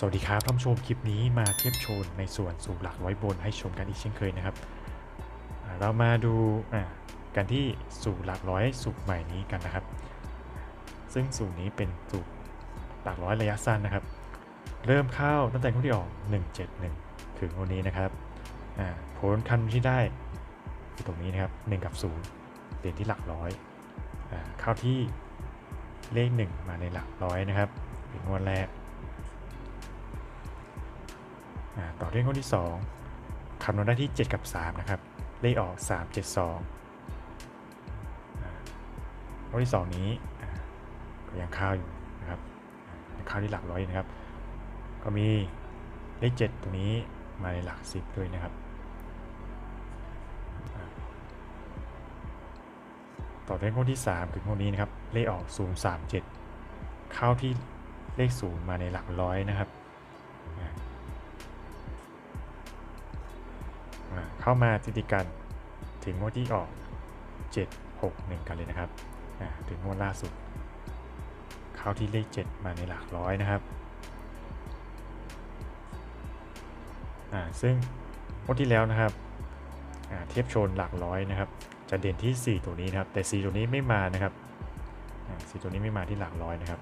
สวัสดีครับท่านผู้ชมคลิปนี้มาเทียบโชนในส่วนสูงหลักร้อยบนให้ชมกันอีกเช่นเคยนะครับ เรามาดูอ่ากันที่สูงหลักร้อยสูตรใหม่นี้กันนะครับ ซึ่งสูตรนี้เป็นสูตรหลักร้อยระยะสั้นนะครับ เริ่มเข้าตั้งแต่งวดที่ออก 171 ถึงวันนี้นะครับผลคันที่ได้คือตรงนี้นะครับ 1 กับ 0เด่นที่หลักร้อยเข้าที่เลข 1 มาในหลักร้อยนะครับเป็นงวดแรก ต่อด้วยงวดที่ 2คำนวณได้ที่ 7 กับ 3 นะครับ เลขออก 3 7 2อ่างวดที่ 2 นี้ก็ยังเข้าอยู่นะครับเข้าที่หลักร้อยนะครับ ก็มีเลข 7 ตรงนี้มาในหลัก 10 ด้วยนะครับ ต่อด้วยงวดที่3ถึงงวดนี้นะครับ เลขออก 0 3 7 เข้าที่เลข 0 มาในหลักร้อยนะครับ เข้ามาติดกันถึงงวดที่ออก 7 6 1 กันเลยนะครับถึงงวดล่าสุด เข้าที่เลข 7 มาในหลักร้อยนะครับซึ่งงวดที่แล้วนะครับเทียบโชนหลักร้อยนะครับ จะเด่นที่ 4 ตัวนี้นะครับ แต่ 4 ตัวนี้ไม่มานะครับอ่า4ตัวนี้ไม่มาที่หลักร้อยนะครับ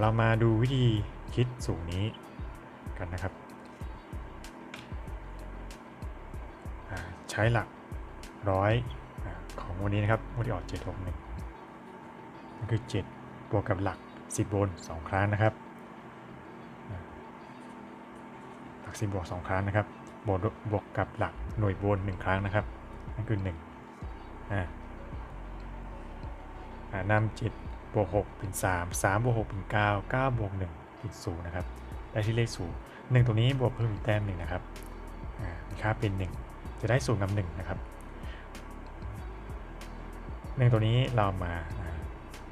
เรามาดูวิธีคิดสูงนี้กันนะครับ ช้หลักร้อยของวันนี้นะครับวันที่ออก 761นั่นคือ 7 บวกกับหลัก 10 บน 2 ครั้งนะครับ หลัก 10 บวก 2 ครั้งนะครับ บวกบวกกับหลักหน่วยบน 1 ครั้งนะครับ นั่นคือ1อ่าอ่านำ7บวก6เป็น 3 3 บวก6เป็น 9 9 บวก1เป็น0นะครับ ได้ที่เลข0 1ตัวนี้บวกเพิ่มอีกแต้มหนึ่งนะครับ มีค่าเป็น 1 จะได้ศูนย์กับหนึ่งนะครับหนึ่งตัวนี้เรามา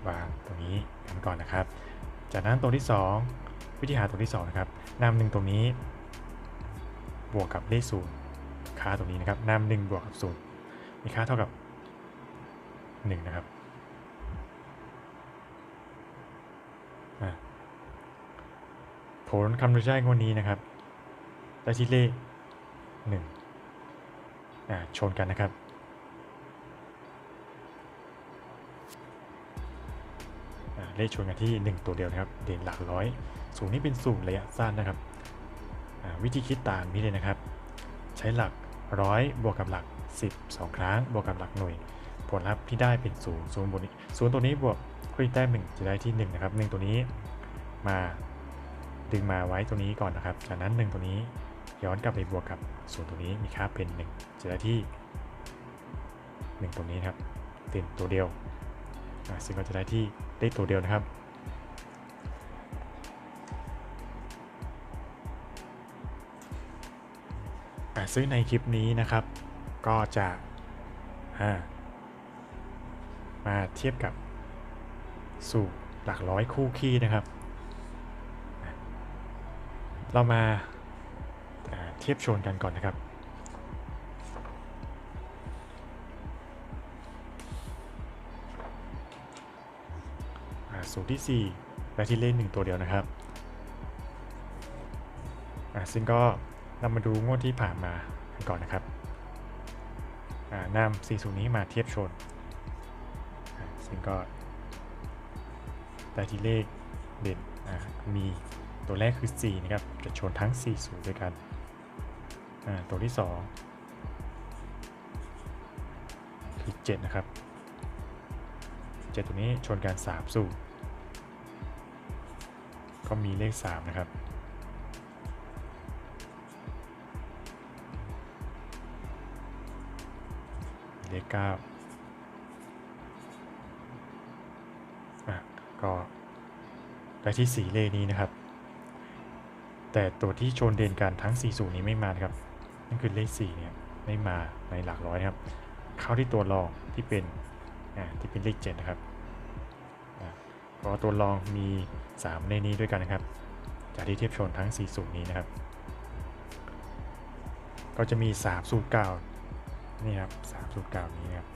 วางตรงนี้กันก่อนนะครับ จากนั้นตัวที่ 2 วิธีหาตัวที่ 2 นะครับนำหนึ่งตรงนี้ บวกกับเลขศูนย์ค่าตรงนี้นะครับนำหนึ่งบวกกับศูนย์มีค่าเท่ากับ 1 นะครับผลคำนวณได้งวดนี้นะครับ ได้ที่เลข1อ่า ชนกันนะครับอ่าเลขชนกันที่ 1 ตัวเดียวนะครับ เด่นหลักร้อย สูงนี้เป็นสูงระยะสั้นนะครับอ่าวิธีคิดตามนี้เลยนะครับ ใช้หลักร้อยบวกกับหลัก 10 2 ครั้ง บวกกับหลักหน่วย ผลลัพธ์ที่ได้เป็นศูนย์ศูนย์บนนี้ศูนย์ตัวนี้บวกคุยแต้มหนึ่งจะได้ที่ 1 นะครับ 1 ตัวนี้มาดึงมาไว้ตัวนี้ก่อนนะครับ จากนั้น 1 ตัวนี้ ย้อนกลับไปบวกกับส่วนตัวนี้มีค่าเป็น 1 จะได้ที่ 1ตัวนี้ครับเด่นตัวเดียวซึ่งก็จะได้ที่เลขตัวเดียวนะครับอ่ซึ่งในคลิปนี้นะครับ ก็จะามาเทียบกับสูตรหลักร้อยคู่ขี้นะครับ เรามา เทียบโชนกันก่อนนะครับสูตรที่4และที่เลขหนึ่งตัวเดียวนะครับซึ่งก็เรามาดูงวดที่ผ่านมากันก่อนนะครับอ่านำ4สูตรนี้มาเทียบชน ซึ่งก็ได้ที่เลขเด่นมีตัวแรกคือ 4 นะครับ จะชนทั้ง 4 สูตรด้วยกัน ตัวที่ 2 คือ 7 นะครับ 7 ตัวนี้ชนกัน3สูตรก็มีเลข 3 นะครับ เลข 9 อะ ก็ได้ที่ 4 เลขนี้นะครับแต่ตัวที่ชนเด่นกันทั้ง4สูตรนี้ไม่มานะครับ นั่นคือเลข4เนี่ยไม่มาในหลักร้อยนะครับเข้าที่ตัวรองที่เป็นที่เป็นเลข7นะครับเพราะตัวรองมี 3 ในนี้ด้วยกันนะครับ จากที่เทียบชนทั้ง 4 สูตรนี้นะครับ ก็จะมี 3 สูตรเก่านี่ครับ3สูตรเก่านี้นะครับ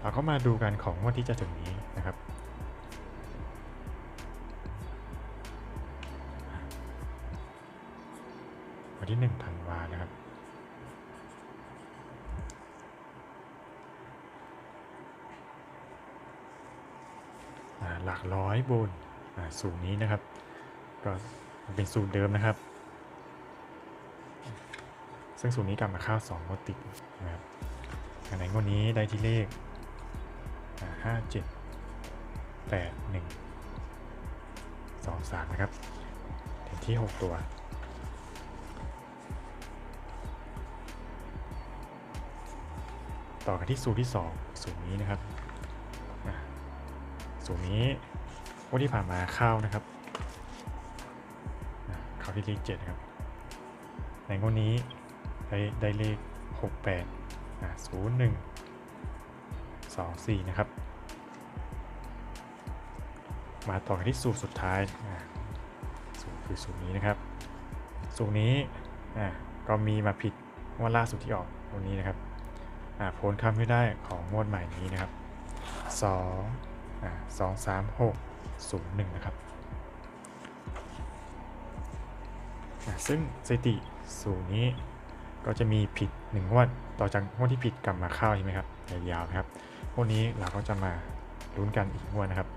เราก็มาดูกันของงวดที่จะถึงนี้ วันที่1ธันวานะครับ หลักร้อยบนสูตรนี้นะครับ ก็เป็นสูตรเดิมนะครับ ซึ่งสูตรนี้กลับมาเข้า2งวดติดนะครับอันไหนงวดนี้ได้ที่เลขห้าเจ็ดแปดหนึ่งสองสามนะครับถึงที่ 6 ตัว ต่อกันที่สูตรที่2สูตรนี้นะครับสูตรนี้วันที่ผ่านมาเข้านะครับเข้าที่เลข7นะครับ ในงวดนี้ได้ได้เลข68อ่า01 24นะครับ มาต่อกันที่สูตรสุดท้ายสูตรคือสูตรนี้นะครับสูตรนี้ก็มีมาผิดงวดล่าสุดที่ออกวันนี้นะครับ อ่าผลคำที่ได้ของงวดใหม่นี้นะครับ2อ่า2 3 6 0 1 นะครับอ่าซึ่งสถิติสูตรนี้ก็จะมีผิด1งวดต่อจากงวดที่ผิดกลับมาเข้าใช่ไหมครับยาวนะครับงวดนี้เราก็จะมาลุ้นกันอีกงวดนะครับ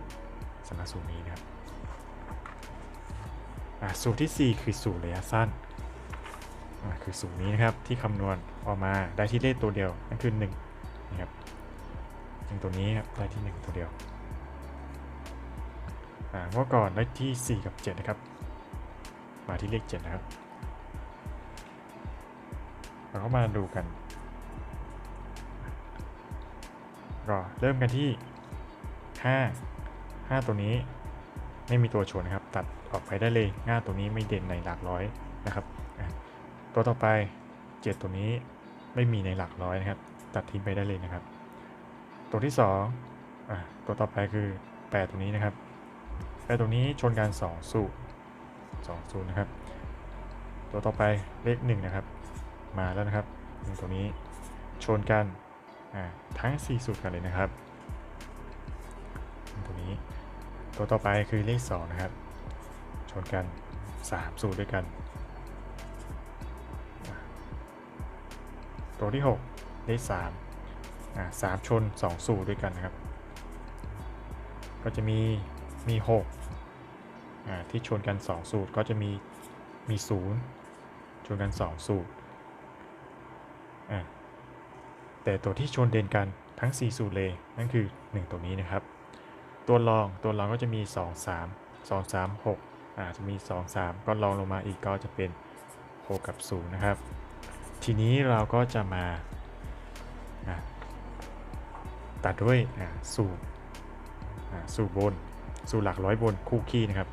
สำหรับสูตรนี้นะครับอะสูตรที่ 4 คือสูตรระยะสั้น คือสูตรนี้นะครับที่คำนวณออกมาได้ที่เลขตัวเดียวนั่นคือ1นะครับซึ่งตัวนี้ครับได้ที่ 1 ตัวเดียวอ่าเมื่อก่อนได้ที่ 4 กับ 7 นะครับ มาที่เลข 7 นะครับ เราก็มาดูกันก็เริ่มกันที่ 5 5 ตัวนี้ไม่มีตัวชนนะครับ ตัดออกไปได้เลยห้าตัวนี้ไม่เด่นในหลักร้อยนะครับ ตัวต่อไป 7 ตัวนี้ไม่มีในหลักร้อยนะครับ ตัดทิ้งไปได้เลยนะครับ ตัวที่2อะตัวต่อไปคือ 8 ตัวนี้นะครับแปดตัวนี้ชนกัน2สูตร2สูตรนะครับ ตัวต่อไปเลข1นะครับ มาแล้วนะครับตัวนี้ชนกันอ่าทั้ง 4 สูตรกันเลยนะครับตัวนี้ ตัวต่อไปคือเลข2นะครับ ชนกัน 3 สูตรด้วยกัน ตัวที่6เลข3อ่าสามชน 2 สูตรด้วยกันนะครับ ก็จะมีมี6อ่าที่ชนกัน 2 สูตรก็จะมีมี 0 ชนกัน 2 สูตรอ่าแต่ตัวที่ชนเด่นกันทั้ง 4 สูตรเลยนั่นคือ 1 ตัวนี้นะครับ ตัวรองตัวรองก็จะมี 2 3 2 3 6อาจจะมี 2 3 ก็รองลงมาอีกก็จะเป็น 6 กับ 0 นะครับ ทีนี้เราก็จะมาตัดด้วยสูตรอ่สูตรบน สูตรหลักร้อยบนคู่ขี้นะครับ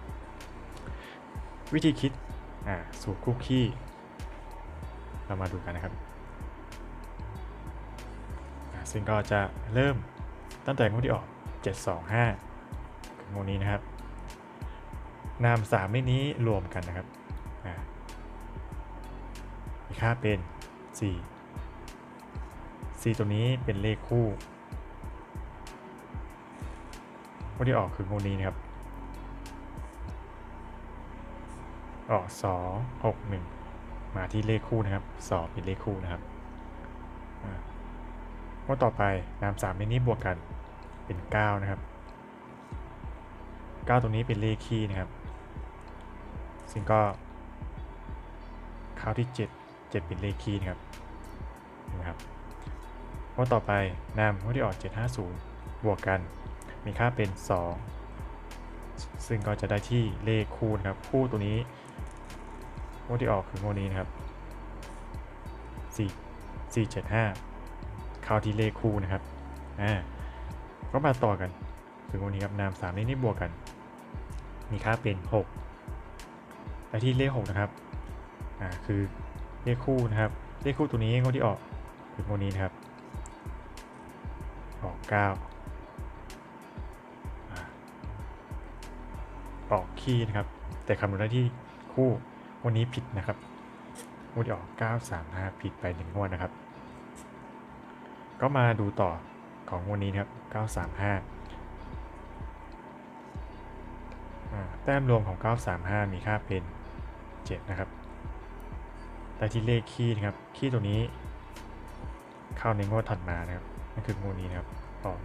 วิธีคิดสูตรคู่ขี้ เรามาดูกันนะครับ ซึ่งก็จะเริ่มตั้งแต่งวดที่ออก 725คือโมนี้นะครับ นาม3เลขนี้รวมกันนะครับมีค่าเป็น 4 4 ตัวนี้เป็นเลขคู่งวดที่ออกคืองวดนี้นะครับ ออก 2 6 1 มาที่เลขคู่นะครับ 2 เป็นเลขคู่นะครับอ่าต่อไปนาม3เลขนี้บวกกันเป็น 9 นะครับ 9 ตรงนี้เป็นเลขคี่นะครับ ซึ่งก็ข้าวที่ 7 7 เป็นเลขคี่นะครับ นะครับงวดต่อไปนามงวดที่ออก 750 บวกกัน มีค่าเป็น 2 ซึ่งก็จะได้ที่เลขคู่นะครับ คู่ตัวนี้งวดที่ออกคืองวดนี้นะครับ 4 4 7 5 เข้าที่เลขคู่นะครับ อ่า ก็มาต่อกัน ถึงวันนี้ครับนาม3เลขนี้บวกกัน มีค่าเป็น 6 และที่เลข 6 นะครับ อ่า คือเลขคู่นะครับ เลขคู่ตัวนี้งวดที่ออก คืองวดนี้นะครับออก9อ่าออกขี้นะครับ แต่คำนวณได้ที่คู่วันนี้ผิดนะครับวดที่ออก 935 ผิดไปหนึ่งงวดนะครับ ก็มาดูต่อของวันนี้นะครับ 935อ่าแต้มรวมของ 935 มีค่าเป็น 7 นะครับได้ที่เลขคี่นะครับ คี่ตัวนี้ เข้าในงวดถัดมานะครับนั่นคืองวดนี้นะครับออก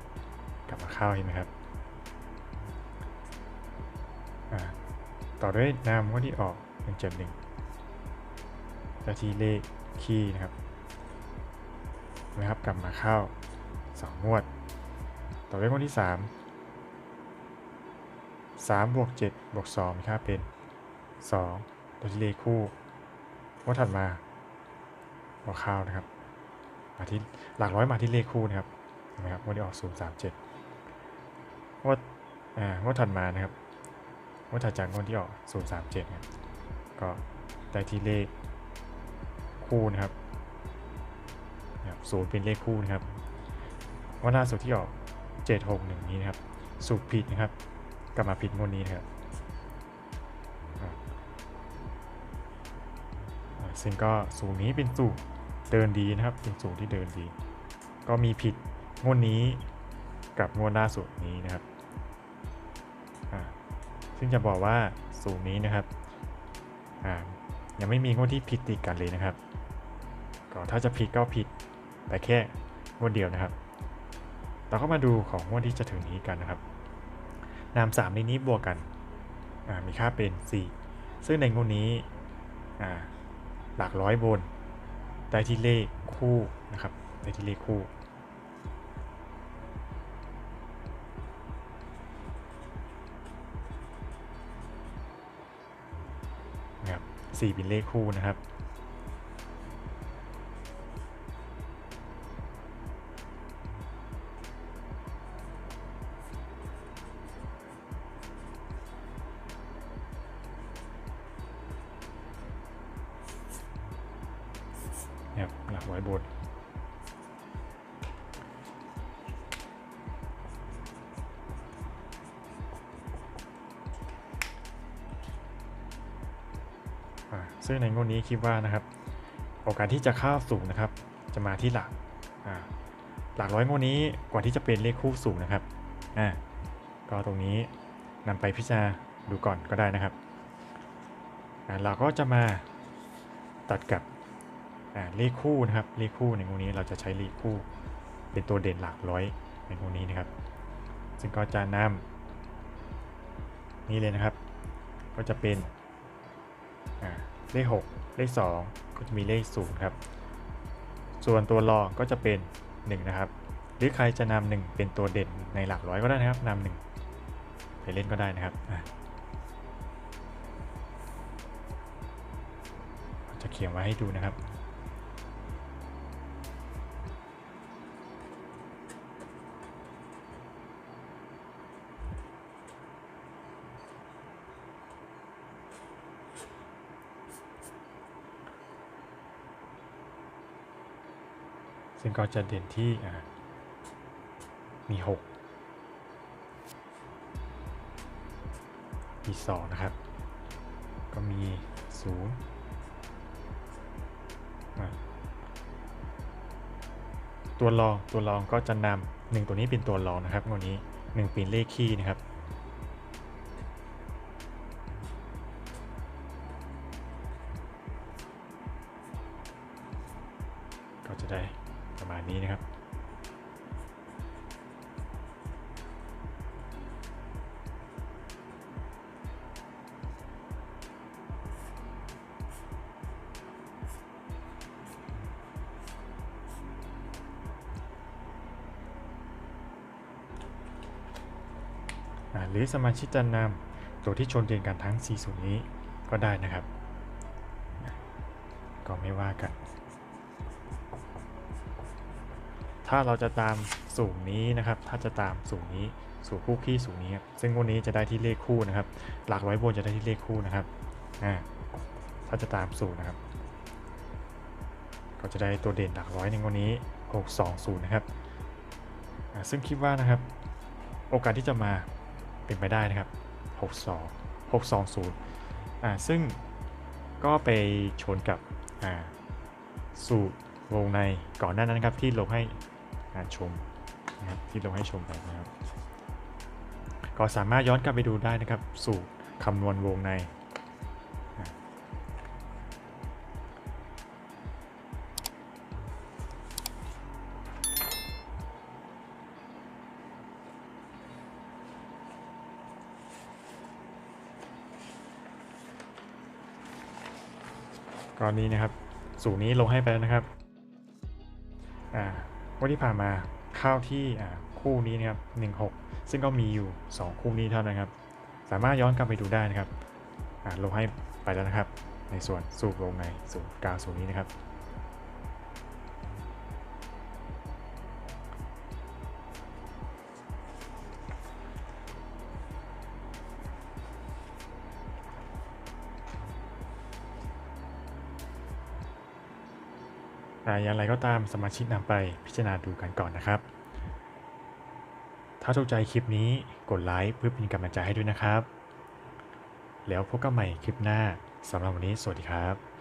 171 กลับมาเข้าเห็นไหมครับต่อด้วยนามงวดที่ออก 171ได้ที่เลขคี่นะครับนไหมครับกลับมาเข้า 2 งวด ต่อด้วยงวดที่ 3 3บวก7บวก2มีค่าเป็น 2 ตัวที่เลขคู่งว่าถัดมาบวกข้าวนะครับ มาที่หลักร้อยมาที่เลขคู่นะครับเห็นไหมครับงวันนี้ออก 0 3 7งว่าอ่างว่าถัดมานะครับงว่าถัดจากงวดที่ออก 0 3 7ครับก็ได้ที่เลขคู่นะครับนะครับศูนย์เป็นเลขคู่นะครับงว่าล่าสุดที่ออก 7 6 1 นี้นะครับ สูตรผิดนะครับ กลับมาผิดงวดนี้นะครับซึ่งก็สูตรนี้เป็นสูตร เดินดีนะครับเป็นสูตรที่เดินดี ก็มีผิดงวดนี้กับงวดล่าสุดนี้นะครับซึ่งจะบอกว่าสูตรนี้นะครับยังไม่มีงวดที่ผิดติดกันเลยนะครับก็ถ้าจะผิดก็ผิดแต่แค่งวดเดียวนะครับ เราก็มาดูของงวดที่จะถึงนี้กันนะครับนาม3ในนี้บวกกันมีค่าเป็น 4 ซึ่งในงวดนี้หลักร้อยบน ได้ที่เลขคู่นะครับได้ที่เลขคู่นะครับ4เป็นเลขคู่นะครับ หลักร้อยบนอ่าซึ่งในงวดนี้คิดว่านะครับ โอกาสที่จะเข้าสูงนะครับ จะมาที่หลักหลักร้อยงวดนี้กว่าที่จะเป็นเลขคู่สูงนะครับอ่าก็ตรงนี้นำไปพิจารณาดูก่อนก็ได้นะครับเราก็จะมาตัดกับ อ่าเลขคู่นะครับเลขคู่ในงวดนี้เราจะใช้เลขคู่ เป็นตัวเด่นหลักร้อยในงวดนี้นะครับ ซึ่งก็จะนำนี่เลยนะครับ ก็จะเป็นเลข6เลข2 ก็จะมีเลข0ครับ ส่วนตัวรองก็จะเป็น 1 นะครับ หรือใครจะนำ1เป็นตัวเด่นในหลักร้อยก็ได้นะครับนำหนึ่งไปเล่นก็ได้นะครับจะเขียนไว้ให้ดูนะครับ ก็จะเด่นที่มี 6 มี 2 นะครับ ก็มี 0 ตัวรองตัวรองก็จะนำหนึ่งตัวนี้เป็นตัวรองนะครับงวนี้หนึ่งเป็นเลขคี่นะครับ หรือสมาชิกจะนำตัวที่ชนเด่นกันทั้ง 4 ส่วนนี้ก็ได้นะครับ ก็ไม่ว่ากัน ถ้าเราจะตามสูงนี้นะครับ ถ้าจะตามสูงนี้สู่คู่ขี้สูงนี้ครับซึ่งวันนี้จะได้ที่เลขคู่นะครับ หลักร้อยบนจะได้ที่เลขคู่นะครับอ่าถ้าจะตามสูงนะครับ ก็จะได้ตัวเด่นหลักร้อยในวันนี้ 620 นะครับ ซึ่งคิดว่านะครับ โอกาสที่จะมา เป็นไปได้นะครับ 62 620อ่าซึ่งก็ไปชนกับอ่าสูตรวงในก่อนหน้านั้นครับที่ลงให้ชมนะครับที่ลงให้ชมไปนะครับ ก็สามารถย้อนกลับไปดูได้นะครับ สูตรคำนวณวงใน กรณีนะครับ สูตรนี้ลงให้ไปแล้วนะครับอ่าวันที่ผ่านมาเข้าที่คู่นี้นะครับ16 ซึ่งก็มีอยู่ 2 คู่นี้เท่านั้นครับ สามารถย้อนกลับไปดูได้นะครับลงให้ไปแล้วนะครับ ในส่วนสูตรลงในสูตรกางสูตรนี้นะครับ แต่อย่างไรก็ตามสมาชิกนำไปพิจารณาดูกันก่อนนะครับ ถ้าถูกใจคลิปนี้กดไลค์เพื่อเป็นกำลังใจให้ด้วยนะครับ แล้วพบกันใหม่คลิปหน้าสำหรับวันนี้สวัสดีครับ